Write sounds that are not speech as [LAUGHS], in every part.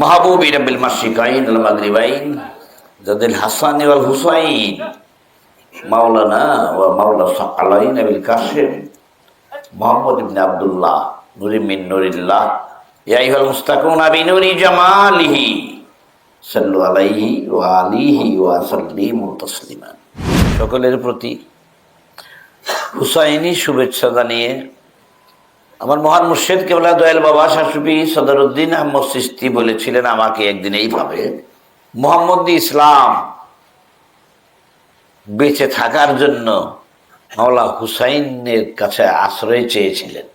মাহবুব ইরাবিল মাসিকাইন আল মাগরিবাইন যাদের হাসান ওয়াল হুসাইন, মাওলানা ওয়া মাওলা আলাইন আবিল কাসেম, মোহাম্মদ ইবনে আব্দুল্লাহ, নুরি মিন নুরিল্লাহ। ইয়া আইয়ুহাল মুস্তাকুনা বিনুরি জামালিহি, সাল্লু আলাইহি ওয়া আলিহি ওয়া সাল্লিমু তাসলিমান। সকলের প্রতি হুসাইনি শুভেচ্ছা জানিয়ে আমার মহান মুর্শেদ কেবলা দয়াল বাবা শাশুবি সদরুদ্দিন আহমদ সৃষ্টি বলেছিলেন আমাকে একদিন এইভাবে, মোহাম্মদ ইসলাম বেঁচে থাকার জন্য মাওলা হুসাইনের কাছে আশ্রয় চেয়েছিলেন।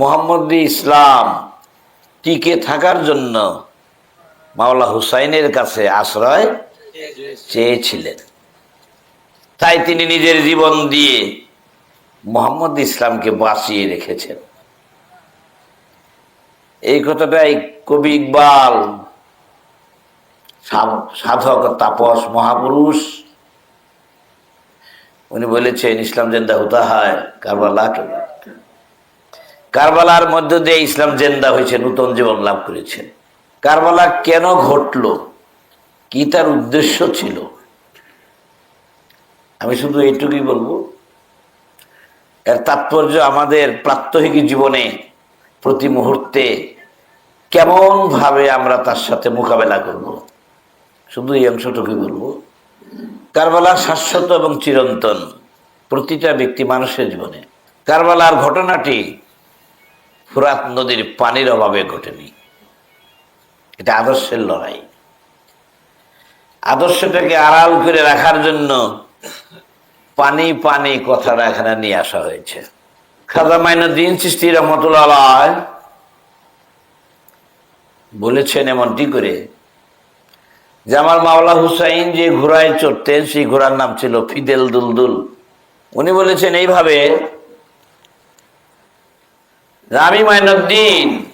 মোহাম্মদ ইসলাম টিকে থাকার জন্য মাওলা হুসাইনের কাছে আশ্রয় চেয়েছিলেন। তাই তিনি নিজের জীবন দিয়ে মোহাম্মদ ইসলামকে বাঁচিয়ে রেখেছেন। এই কথাটাই কবি ইকবাল সাধক তাপস মহাপুরুষ, উনি বলেছেন, ইসলাম জেন্দা হতা হয় কারবালা কে? কারবালার মধ্য দিয়ে ইসলাম জেন্দা হয়েছে, নূতন জীবন লাভ করেছেন। কারবালা কেন ঘটলো? কি তার উদ্দেশ্য ছিল? আমি শুধু এইটুকুই বলব, এর তাৎপর্য আমাদের প্রাত্যহিক জীবনে প্রতি মুহূর্তে কেমন ভাবে আমরা তার সাথে মোকাবেলা করব? শুধু এই অংশটুকুই বলব। কারবালার শাশ্বত এবং চিরন্তন প্রতিটা ব্যক্তি মানুষের জীবনে। কারবালার ঘটনাটি ফুরাত নদীর পানির অভাবে ঘটেনি। এটা আদর্শের লড়াই। আদর্শটাকে আড়াল করে রাখার জন্য পানি পানি কথাটা এখানে নিয়ে আসা হয়েছে। খাজা মাইনুদ্দিন সৃষ্টি রহমতুল্লাহ বলেছেন এমনটি করে? যে আমার মাওলা হুসাইন যে ঘোড়ায় চড়তেন, সেই ঘোড়ার নাম ছিল ফিদেল দুলদুল। উনি বলেছেন এইভাবে আমি মাইনুদ্দিন,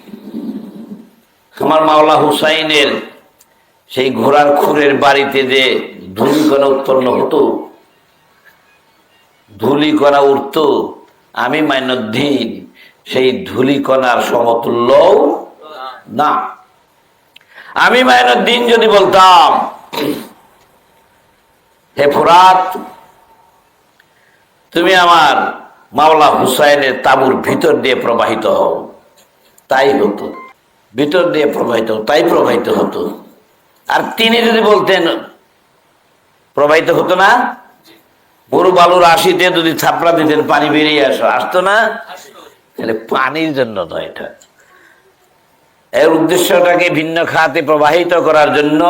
আমার মাওলা হুসাইনের সেই ঘোড়ার খুরের বাড়িতে যে ধূলিকণা উৎপন্ন হতো, ধূলিকণা উঠত, আমি মাইনুদ্দিন, সেই ধূলিকণার সমতুল্য না। আমি মাইনুদ্দিন যদি বলতাম হে ফুরাত তুমি আমার মাওলা হুসাইনের তাবুর ভিতর দিয়ে প্রবাহিত হও। তাই হতো। ভিতর দিয়ে প্রবাহিত হতো, তাই প্রবাহিত হতো। আর তিনি যদি বলতেন প্রবাহিত হতো না? গরু বালুর আশিতে যদি ছাপড়া দিতেন পানি বেরিয়ে আসো আসতো না? তাহলে পানির জন্য নয় এটা। এর উদ্দেশ্যটাকে ভিন্ন খাতে প্রবাহিত করার জন্য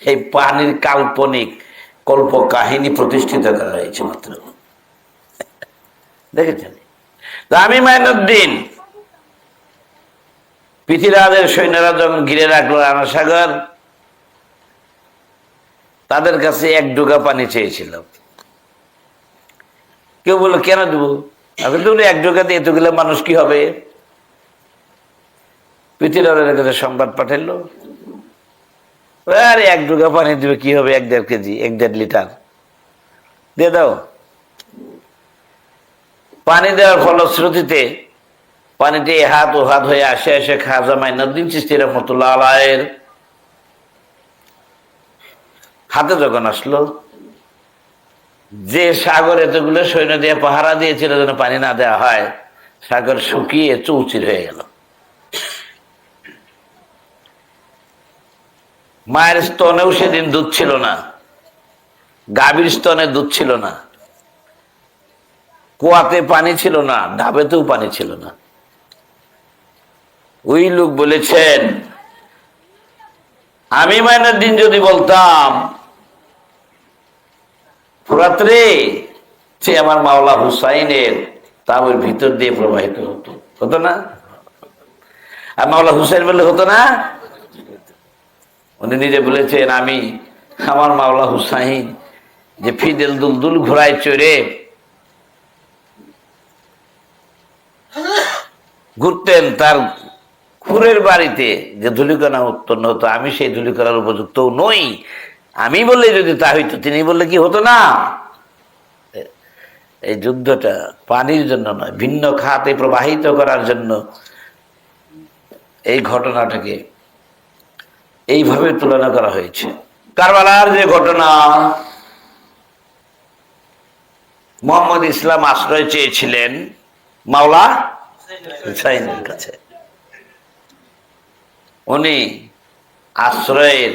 এই পানির কাল্পনিক কল্প কাহিনী প্রতিষ্ঠিত করা হয়েছে মাত্র। দেখেছেন? আমি মাইনুদ্দিন। পৃথিবীরাজের সৈন্যরা যখন ঘিরে রাখল রানাসাগর, তাদের কাছে এক ডোকা পানি চেয়েছিল। কেউ বলল, কেন দেবো? এক ডোকা দিয়ে এতগুলো মানুষ কি হবে? পৃথিবীরাজের কাছে সংবাদ পাঠাইলো। আরে, এক ডোকা পানি দিবে, কি হবে? এক দেড় কেজি, এক দেড় লিটার। দিয়ে দাও। পানি দেওয়ার ফলশ্রুতিতে পানিতে এ হাত ও হাত হয়ে আসে আসে খাজা মাইনুদ্দিন চিস্তি রহমতুল্লাহ আলায়ের হাতে যখন আসলো, যে সাগর এতগুলো সৈন্য দিয়ে পাহারা দিয়েছিল যেন পানি না দেওয়া হয়, সাগর শুকিয়ে চৌচির হয়ে গেল। মায়ের স্তনেও সেদিন দুধ ছিল না। গাভীর স্তনে দুধ ছিল না। কুয়াতে পানি ছিল না ডাবেতেও পানি ছিল না। ওই লোক বলেছেন, আমি মাইনের দিন যদি বলতাম, ফুরাত্রে সে আমার মাওলা হুসাইনের তাবের ভিতর দিয়ে প্রবাহিত হতো। হতো না? আর মাওলা হুসাইন বললে হতো না উনি নিজে বলেছেন, আমি আমার মাওলা হুসাইন যে ফিদেল দুলদুল ঘোড়ায় চড়ে ঘুরতেন তার খুরের বাড়িতে যে ধুলিকণা উৎপন্ন হতো, আমি সেই ধুলিকণার উপযুক্ত নই। আমি বললে যদি তা হইতো, তিনি বললে কি হতো না? এই যুদ্ধটা পানির জন্য নয়, ভিন্ন খাতে প্রবাহিত করার জন্য এই ঘটনাটাকে এইভাবে তুলনা করা হয়েছে। কারবালার যে ঘটনা, মোহাম্মদ ইসলাম আশ্রয় চেয়েছিলেন মাওলা হুসাইনের কাছে। উনি আশ্রয়ের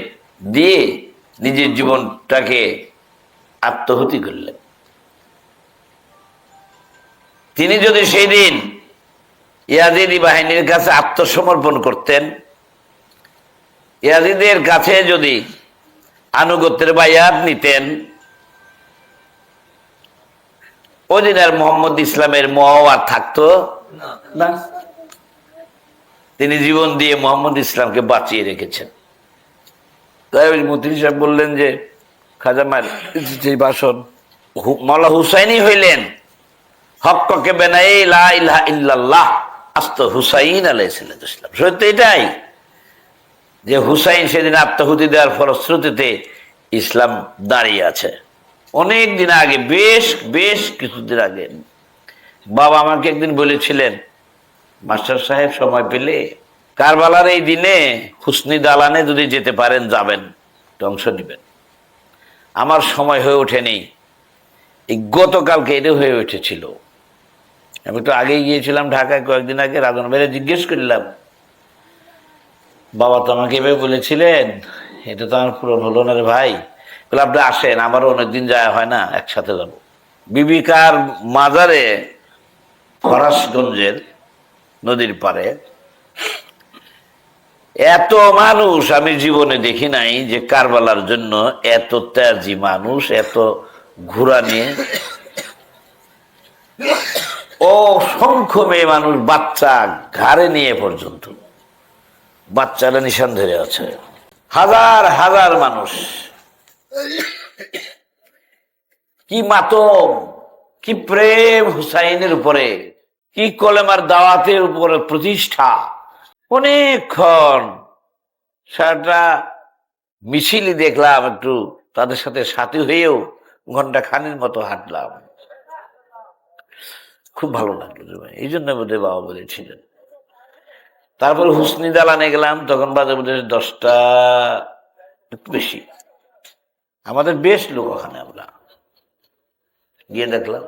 দিয়ে নিজের জীবনটাকে আত্মহতি করলেন। তিনি যদি সেই দিন ইয়াজিদি বাহিনীর কাছে আত্মসমর্পণ করতেন ইয়াজিদের কাছে যদি আনুগত্যের বায়াত নিতেন ওদিন আর মোহাম্মদ ইসলামের মহ আর থাকতো না। তিনি জীবন দিয়ে মোহাম্মদ ইসলামকে বাঁচিয়ে রেখেছেন। তাই ওই মন্ত্রী সাহেব বললেন যে খাজা মার যে হু- মৌলা হুসাইনি হইলেন হককে বেনাই লা ইল্লাল্লাহ আস্ত হুসাইন আলাইহিসসালাতু ইসলাম সত্য এটাই। যে হুসাইন সেদিন আত্মাহুতি দেওয়ার ফলশ্রুতিতে ইসলাম দাঁড়িয়ে আছে। অনেক দিন আগে, বেশ বেশ কিছুদিন আগে। বাবা আমাকে একদিন বলেছিলেন, মাস্টার সাহেব, সময় পেলে কারবালার এই দিনে হুসনি দালানে যদি যেতে পারেন, যাবেন অংশ নেবেন আমার সময় হয়ে ওঠেনি। এই গতকালকে এটা হয়ে উঠেছিল। আমি তো আগেই গিয়েছিলাম ঢাকায় কয়েকদিন আগে, রাজন ভাইরা জিজ্ঞেস করলাম বাবা তো আমাকে এভাবে বলেছিলেন, এটা তো আমার পূরণ হলো না রে ভাই। বলে, আপনি আসেন, আমারও অনেকদিন যাওয়া হয় না, একসাথে যাব। বিবিকার মাজারে ফরাসগঞ্জের নদীর পারে এত মানুষ আমি জীবনে দেখি নাই যে কারবালার জন্য এত ত্যাজি মানুষ, এত ঘোড়া নিয়ে অসংখ্য মেয়ে মানুষ, বাচ্চা, ঘাড়ে নিয়ে পর্যন্ত। বাচ্চারা নিশান ধরে আছে। হাজার হাজার মানুষ। কি মাতম, কি প্রেম হুসাইনের উপরে, কি কলেমার দাওয়াতের উপরে প্রতিষ্ঠা। অনেকক্ষণ সারাটা মিছিলই দেখলাম, একটু তাদের সাথে সাথী হয়েও ঘণ্টা খানির মতো হাঁটলাম। খুব ভালো লাগল, এই জন্য বোধহয় বাবা বলেছিলেন। তারপর হুসনি দালানে গেলাম, তখন বাজে বোধহয় দশটা একটু বেশি। আমাদের বেশ লোক ওখানে আমরা। গিয়ে দেখলাম।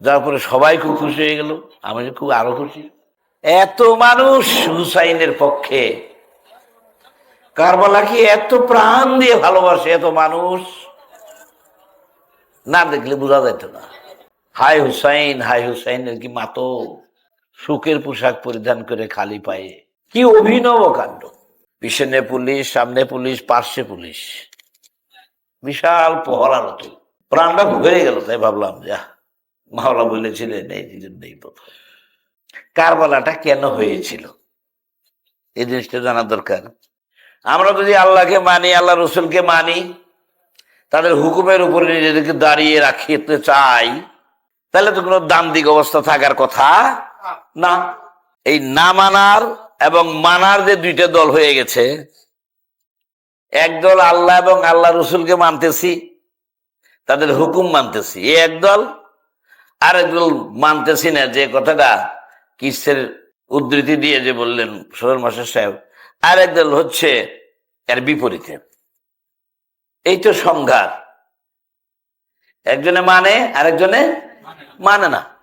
যার পরে সবাই খুব খুশি হয়ে গেল, আমি খুব আরও খুশি। এত মানুষ হুসাইনের পক্ষে। কারবালা কি এত প্রাণ দিয়ে ভালোবাসে এত মানুষ? না দেখলে বোঝা যেত না। হাই হুসাইন হাই হুসাইনের কি মাতো সুখের পোশাক পরিধান করে খালি পায়ে। কি অভিনব কাণ্ড। পিছনে পুলিশ, সামনে পুলিশ, পার্শ্বে পুলিশ। বিশাল পহরারত প্রাণটা ভরে গেল, তাই ভাবলাম যা মাওলা বলেছিলেন, এই জন্যই প্রথম। কারবালাটা কেন হয়েছিল? এই জিনিসটা জানা দরকার। আমরা যদি আল্লাহকে মানি আল্লাহ রসুলকে মানি, তাদের হুকুমের উপরে নিজেদেরকে দাঁড়িয়ে রাখতে চাই, তাহলে তো কোনো দান্দিক অবস্থা থাকার কথা। না। এই না মানার এবং মানার যে দুইটা দল হয়ে গেছে একদল আল্লাহ এবং আল্লাহ রসুলকে মানতেছি, তাদের হুকুম মানতেছি। এ একদল আর একদল মানতেছি না। যে কথাটা কিসের উদ্ধৃতি দিয়ে যে বললেন সোহেল মাস্টার সাহেব আর একদল হচ্ছে এর বিপরীতে। এই তো সংঘাত। একজনে মানে আরেকজনে মানে না।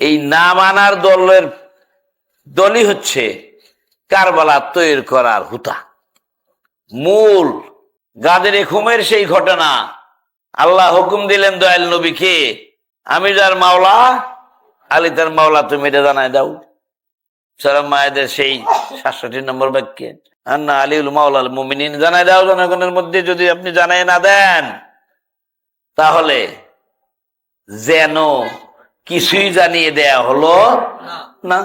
এই না মানার দলের দলই হচ্ছে কারবালা তৈরি করার হুতা। মূল গাদের খুমের সেই ঘটনা। আল্লাহ হুকুম দিলেন দয়াল নবীকে, আমি যার মাওলা, আলী তার মাওলা, তুমি এটা জানাই দাও। সালাম মায়েদের সেই সাতষট্টি নম্বর বাক্যে আর না আলিউল মাওলাল মুমিনিন। জানাই দাও জনগণের মধ্যে, যদি আপনি জানাই না দেন, তাহলে যেন কিছুই জানিয়ে দেয়া হলো না।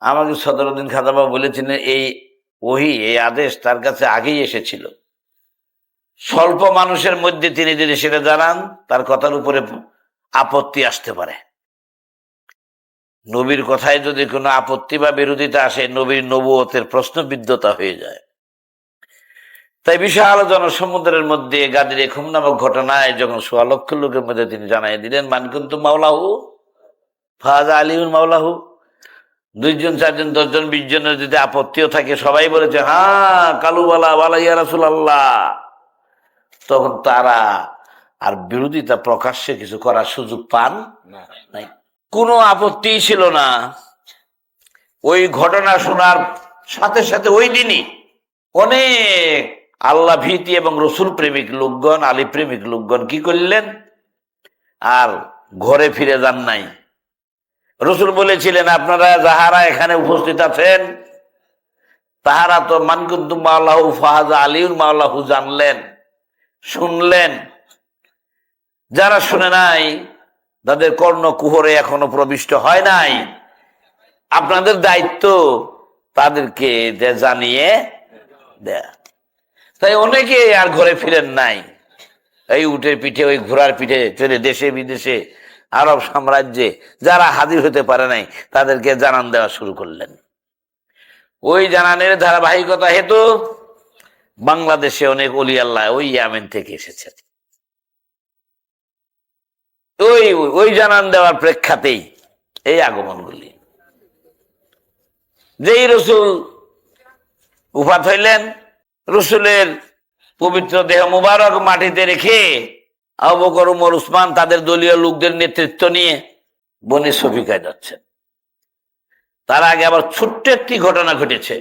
আমাকে সদরুদ্দিন খাদাবা বলেছিলেন এই ওহি এই আদেশ তার কাছে আগেই এসেছিল। স্বল্প মানুষের মধ্যে তিনি যদি সেটা জানান তার কথার উপরে আপত্তি আসতে পারে। নবীর কথায় যদি কোনো আপত্তি বা বিরোধিতা আসে নবীর নবুয়তের প্রশ্নবিদ্ধতা হয়ে যায়। তাই বিশাল জনসমুদ্রের মধ্যে গাদির খুম নামক ঘটনায় যখন সোয়া লক্ষ লোকের মধ্যে তিনি জানাই দিলেন মানকুন্তু মাওলাহু ফাজা আলিউল মাওলাহু। দুইজন চারজন দশজন বিশ জনের যদি আপত্তিও থাকে সবাই বলেছে হ্যাঁ কালুবালা বালা ইয়া রাসুল আল্লাহ তখন তারা আর বিরোধিতা প্রকাশ্যে কিছু করার সুযোগ পান নাই। কোনো আপত্তি ছিল না। ওই ঘটনা শোনার সাথে সাথে ওই দিনই অনেক আল্লাহ ভীতি এবং রসুল প্রেমিক লোকগণ আলী প্রেমিক লোকগণ কি করলেন? আর ঘরে ফিরে যান নাই। রসুল বলেছিলেন, আপনারা যাহারা এখানে উপস্থিত আছেন, তাহারা তো মানকুদ্দু মাওলাহু ফাহাজ আলিউর মাওলাহু জানলেন, শুনলেন। যারা শুনে নাই, তাদের কর্ণ কুহরে এখনও প্রবিষ্ট হয় নাই। আপনাদের দায়িত্ব তাদেরকে জানিয়ে দেয়া তাই অনেকে আর ঘরে ফিরেন নাই। এই উটের পিঠে, ওই ঘোড়ার পিঠে চলে দেশে বিদেশে আরব সাম্রাজ্যে যারা হাজির হতে পারে নাই, তাদেরকে জানান দেওয়া শুরু করলেন। ওই জানানের ধারাবাহিকতা হেতু বাংলাদেশে অনেক অলি আল্লাহ ওই ইয়ামেন থেকে এসেছে ওই ওই জানান দেওয়ার প্রেক্ষাতেই এই আগমনগুলি। যেই রসুল উপাত হইলেন, রসুলের পবিত্র দেহ মুবারক মাটিতে রেখে আবু বকর, উমর, উসমান তাদের দলীয় লোকদের নেতৃত্ব নিয়ে বনে সফিকায় যাচ্ছেন। তার আগে আবার ছোট্ট একটি ঘটনা ঘটেছে।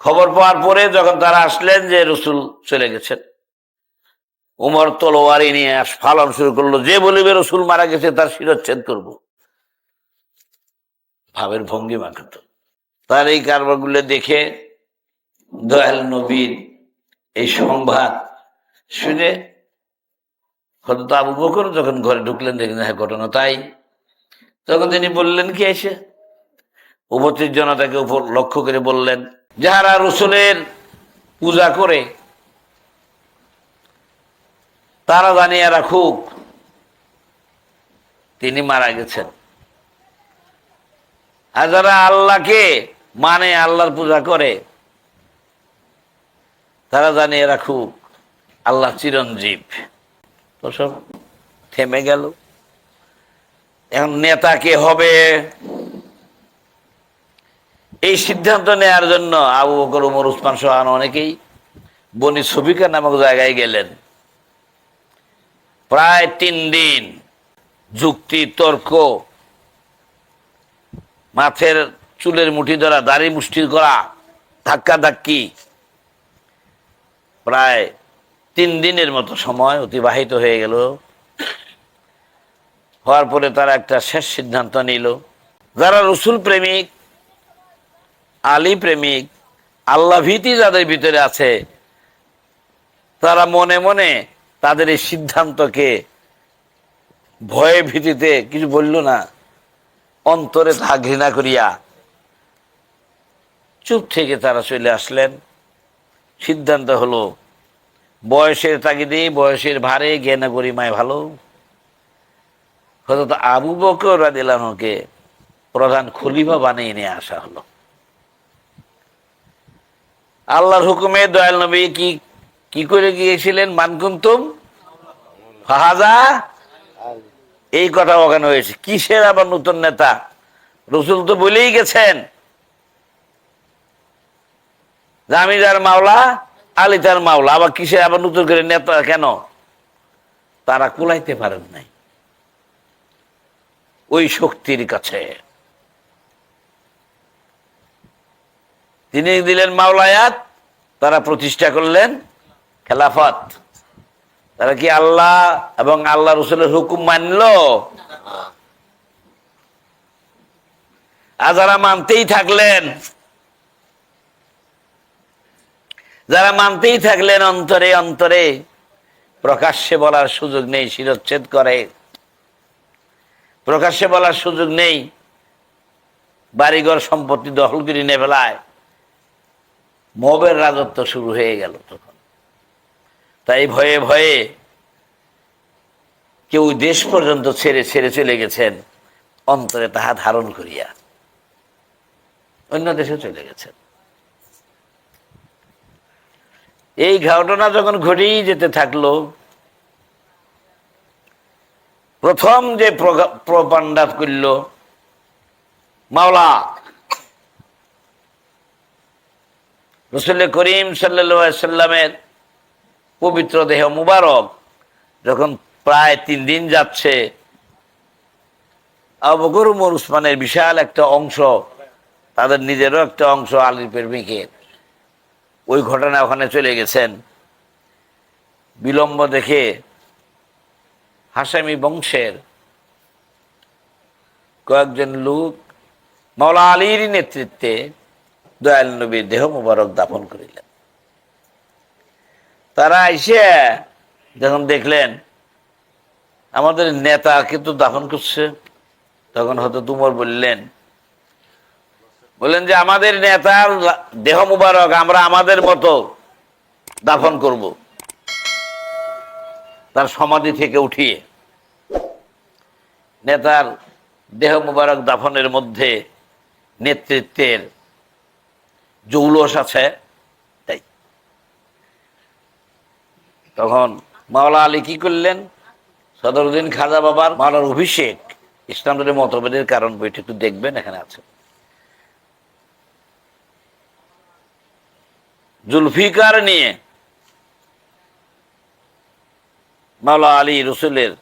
খবর পাওয়ার পরে যখন তারা আসলেন যে রসুল চলে গেছেন, উমর তলোয়ারি নিয়ে ফালন শুরু করল। যে বলিবে রসুল মারা গেছে তার শিরচ্ছেদ করব। ভাবের ভঙ্গি মাখাত। তার এই কারবারগুলো দেখে দয়াল নবীর এই সংবাদ শুনে হয়তো আবু বকর যখন ঘরে ঢুকলেন, দেখলেন হ্যাঁ ঘটনা তাই। তখন তিনি বললেন, কি এসে? উপস্থিত জনতাকে উপর লক্ষ্য করে বললেন, যাহারা রসুলের পূজা করে, তারা জানিয়ে রাখুক তিনি মারা গেছেন। আর যারা আল্লাহকে মানে আল্লাহর পূজা করে, তারা জানিয়ে রাখুক আল্লাহ চিরঞ্জীব। তো সব থেমে গেল। এখন নেতা কে হবে? এই সিদ্ধান্ত নেয়ার জন্য আবু বকর, উমর, উসমান সোহান অনেকেই বনি সবিকা নামক জায়গায় গেলেন। প্রায় তিন দিন যুক্তি, তর্ক মাথের চুলের মুঠি ধরা, দাড়ি মুষ্টি করা ধাক্কা ধাক্কি প্রায় তিন দিনের মতো সময় অতিবাহিত হয়ে গেল। হওয়ার পরে তারা একটা শেষ সিদ্ধান্ত নিল। যারা রসুল প্রেমিক, আলী প্রেমিক, আল্লাহ ভীতি যাদের ভিতরে আছে, তারা মনে মনে তাদের এই সিদ্ধান্তকে ভয়ে ভীতিতে কিছু বলল না, অন্তরে তা ঘৃণা করিয়া চুপ থেকে তারা চলে আসলেন। সিদ্ধান্ত হলো বয়সের তাগিদে, বয়সের ভারে জ্ঞানা গরিমায় ভালো। হয়তো আবু বকর রাদিলানকে প্রধান খলিফা বানিয়ে নিয়ে আসা হলো। আল্লাহর হুকুমে দয়াল নবী কি কি করে গিয়েছিলেন মানকুন্তুম? ফাহাজা? এই কথা ওখানে হয়েছে। কিসের আবার নতুন নেতা? রসুল তো বলেই গেছেন। যার মাওলা আলী তার মাওলা, আবার কিসের আবার নতুন করে নেতা কেন? তারা কুলাইতে পারেন নাই। ওই শক্তির কাছে। তিনি দিলেন মাওলায়াত তারা প্রতিষ্ঠা করলেন খেলাফত। তারা কি আল্লাহ এবং আল্লাহ রসুলের হুকুম মানল? আর যারা মানতেই থাকলেন যারা মানতেই থাকলেন অন্তরে অন্তরে প্রকাশ্যে বলার সুযোগ নেই, শিরচ্ছেদ করে। প্রকাশ্যে বলার সুযোগ নেই, বাড়িঘর সম্পত্তি দখলগিরি নিয়ে ফেলায়। মবের রাজত্ব শুরু হয়ে গেল তখন। তাই ভয়ে ভয়ে কেউ দেশ পর্যন্ত ছেড়ে ছেড়ে চলে গেছেন, অন্তরে তাহা ধারণ করিয়া। অন্য দেশে চলে গেছেন। এই ঘটনা যখন ঘটেই যেতে থাকল, প্রথম যে প্রপান্ডাত করল, মাওলা রসুল করিম সাল্লামের পবিত্র দেহ মুবারক যখন প্রায় তিন দিন যাচ্ছে উমর উসমানের বিশাল একটা অংশ, তাদের নিজেরও একটা অংশ আলীর প্রেমিকের ওই ঘটনা ওখানে চলে গেছেন। বিলম্ব দেখে হাসামি বংশের কয়েকজন লোক মাওলা আলীর নেতৃত্বে দয়াল নবীর দেহ মুবারক দাফন করিলেন। তারা এসে যখন দেখলেন, আমাদের নেতা কিন্তু দাফন করছে, তখন হয়তো তুমর বললেন বললেন যে আমাদের নেতার দেহ মুবারক আমরা আমাদের মতো দাফন করব। তার সমাধি থেকে উঠিয়ে নেতার দেহ মুবারক দাফনের মধ্যে নেতৃত্বের জৌলস আছে, তাই। তখন মাওলা আলী কি করলেন? সদরুদ্দিন খাজা বাবার মাওলার অভিষেক ইসলামের মতভেদের কারণ বইটি একটু দেখবেন, এখানে আছে। জুলফিকার নিয়ে। মাওলা আলী রসুলের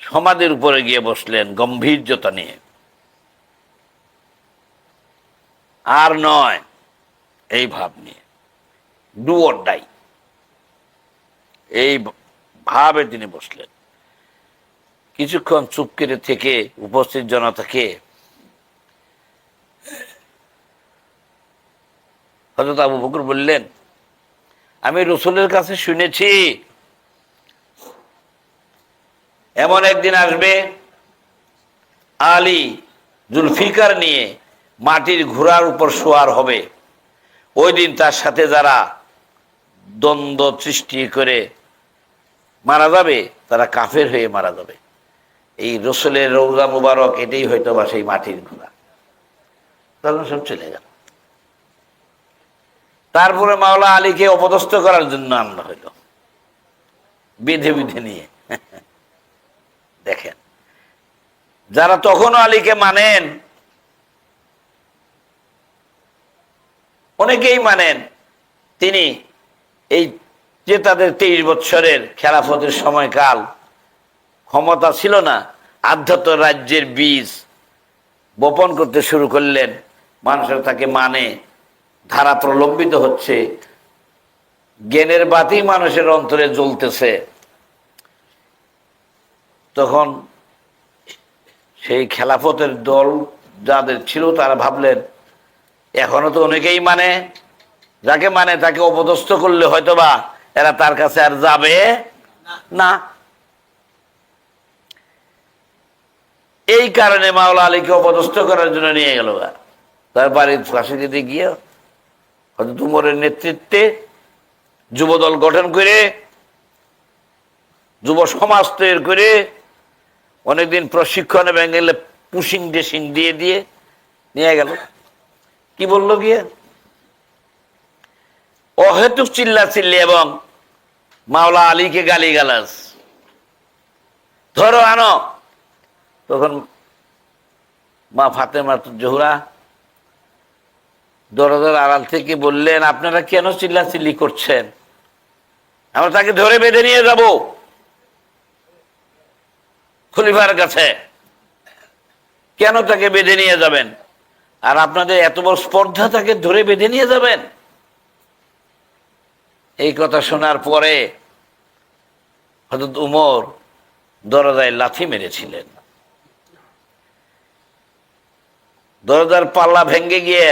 সমাধির উপরে গিয়ে বসলেন গম্ভীর্যতা নিয়ে। আর নয়, এই ভাব নিয়ে। Do or die. এই ভাবে তিনি বসলেন। কিছুক্ষণ চুপ করে থেকে, উপস্থিত জনতাকে হজরত আবু বকর বললেন, আমি রসুলের কাছে শুনেছি, এমন একদিন আসবে আলী জুলফিকার নিয়ে মাটির ঘোড়ার উপর শোয়ার হবে। ওই দিন তার সাথে যারা দ্বন্দ্ব সৃষ্টি করে মারা যাবে, তারা কাফের হয়ে মারা যাবে। এই রসুলের রৌজা মুবারক, এটাই হয়তো বা সেই মাটির ঘোড়া। তখন সব চলে গেল। তারপরে মাওলা আলীকে অপদস্থ করার জন্য আনা হইল। বিধে বিধে নিয়ে। [LAUGHS] দেখেন, যারা তখনও আলীকে মানেন, অনেকেই মানেন, তিনি এই যে তাদের তেইশ বৎসরের খেলাফতের সময়কাল, ক্ষমতা ছিল না, আধ্যাত্ম রাজ্যের বীজ বপন করতে শুরু করলেন, মানুষের তাকে মানে। ধারা প্রলম্বিত হচ্ছে। জ্ঞানের বাতি মানুষের অন্তরে জ্বলতেছে। তখন সেই খেলাফতের দল যাদের ছিল তারা ভাবলেন, এখনও তো অনেকেই মানে যাকে মানে তাকে অপদস্থ করলে হয়তোবা এরা তার কাছে আর যাবে না। এই কারণে মাওলা আলীকে অপদস্থ করার জন্য নিয়ে গেল তার বাড়ির পাশে যদি গিয়ে হয়তো তুমরের নেতৃত্বে যুবদল গঠন করে, যুব সমাজ তৈরি করে, অনেকদিন প্রশিক্ষণ এবং গেলে পুশিং ডেসিং দিয়ে দিয়ে নিয়ে গেল। কি বলল গিয়ে? অহেতুক চিল্লা চিল্লি এবং মাওলা আলীকে গালি গালাস ধরো আনো। তখন মা ফাতেমা জোহরা দরজার আড়াল থেকে বললেন, আপনারা কেন চিল্লাচিল্লি করছেন? আমরা তাকে ধরে বেঁধে নিয়ে যাব খলিফার কাছে। কেন তাকে বেঁধে নিয়ে যাবেন? আর আপনাদের এত বড় স্পর্ধা তাকে ধরে বেঁধে নিয়ে যাবেন? এই কথা শোনার পরে হজরত উমর দরজায় লাথি মেরেছিলেন। দরজার পাল্লা ভেঙ্গে গিয়ে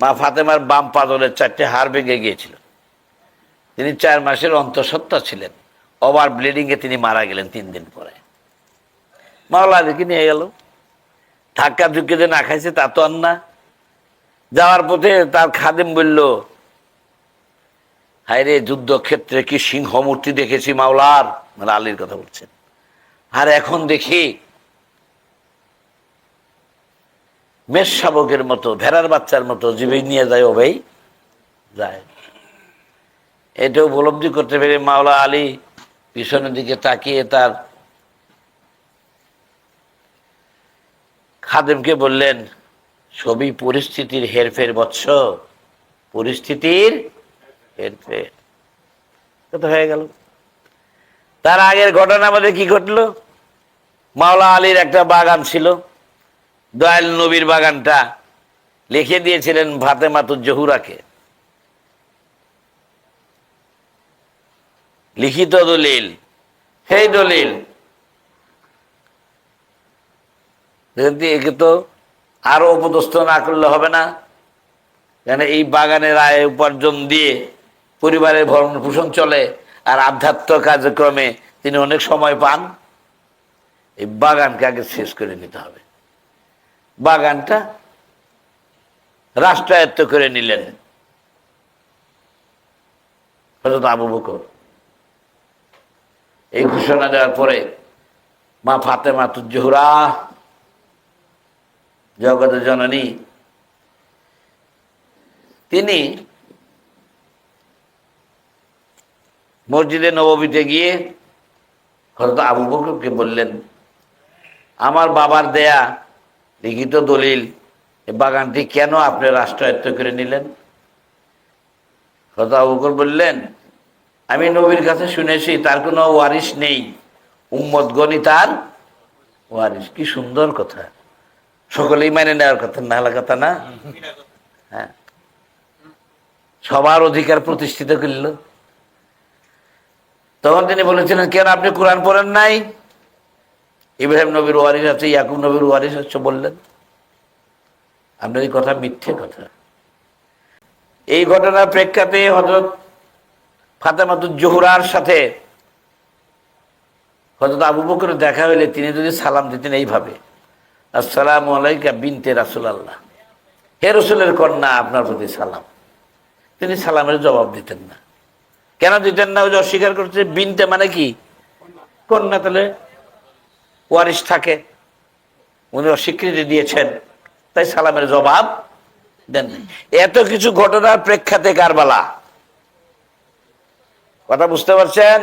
মা ফাতেমার বাম পাদলের চারটে হাড় ভেঙে গিয়েছিল। তিনি চার মাসের অন্তঃসত্ত্বা ছিলেন। ওভার ব্লিডিংয়ে তিনি মারা গেলেন তিন দিন পরে। মাওলা আলীকে নিয়ে গেল। ধাক্কা ধুকে যে না খাইছে তা তো আর না। যাওয়ার পথে তার খাদেম বলল, হায়রে, যুদ্ধক্ষেত্রে কি সিংহ মূর্তি দেখেছি মাওলার? মানে আলীর কথা বলছেন। আর এখন দেখি মেষ শাবকের মতো, ভেড়ার বাচ্চার মতো জীবে নিয়ে যায় ও ভাই। যায়। এটা উপলব্ধি করতে পেরে মাওলা আলী পিছনের দিকে তাকিয়ে তার খাদেমকে বললেন সবই পরিস্থিতির হেরফের বৎস। পরিস্থিতির হেরফের। কত হয়ে গেল। তার আগের ঘটনা আমাদের কি ঘটলো? মাওলা আলীর একটা বাগান ছিল। দয়াল নবীর বাগানটা লিখে দিয়েছিলেন ভাতে মাতুর জহুরাকে। লিখিত দলিল, সেই দলিল। একে তো আরও উপদস্থ না করলে হবে না। কেন এই বাগানের আয় উপার্জন দিয়ে পরিবারের ভরণ পোষণ চলে আর আধ্যাত্ম কার্যক্রমে তিনি অনেক সময় পান। এই বাগানকে আগে শেষ করে নিতে হবে। বাগানটা রাষ্ট্রায়ত্ত করে নিলেন হজরত আবু বকর। এই ঘোষণা দেওয়ার পরে মা ফাতেমা তুজহুরা জগতের জননী, তিনি মসজিদে নবমীতে গিয়ে হয়তো আবু বকরকে বললেন, আমার বাবার দেয়া লিখিত দলিল বাগানটি কেন আপনি রাষ্ট্রায়ত্ত করে নিলেন? বকর বললেন, আমি নবীর কাছে শুনেছি, তার কোনো ওয়ারিশ নেই। উম্মত গণি তার ওয়ারিশ। কি সুন্দর কথা। সকলেই মেনে নেওয়ার কথা না হলে কথা না? হ্যাঁ। সবার অধিকার প্রতিষ্ঠিত করল। তখন তিনি বলেছিলেন, কেন আপনি কোরআন পড়েন নাই? ইব্রাহিম নবীর ওয়ারিস আছে, ইয়াকুব নবীর ওয়ারিস আছে বললেন। আপনার এই কথা মিথ্যে কথা। এই ঘটনার প্রেক্ষাতে হজরত ফাতেমাতুর জোহরার সাথে হজরত আবু বকর দেখা হইলে তিনি যদি সালাম দিতেন এইভাবে, আসসালামু আলাইকা বিনতে রাসুল আল্লাহ হে রসুলের কন্যা, আপনার প্রতি সালাম। তিনি সালামের জবাব দিতেন না। কেন দিতেন না? ওই যে অস্বীকার করছে বিনতে মানে কি? কন্যা তাহলে ওয়ারিস থাকে। উনি অস্বীকৃতি দিয়েছেন, তাই সালামের জবাব দেন এত কিছু ঘটনার প্রেক্ষাতে কারবালা। কথা বুঝতে পারছেন?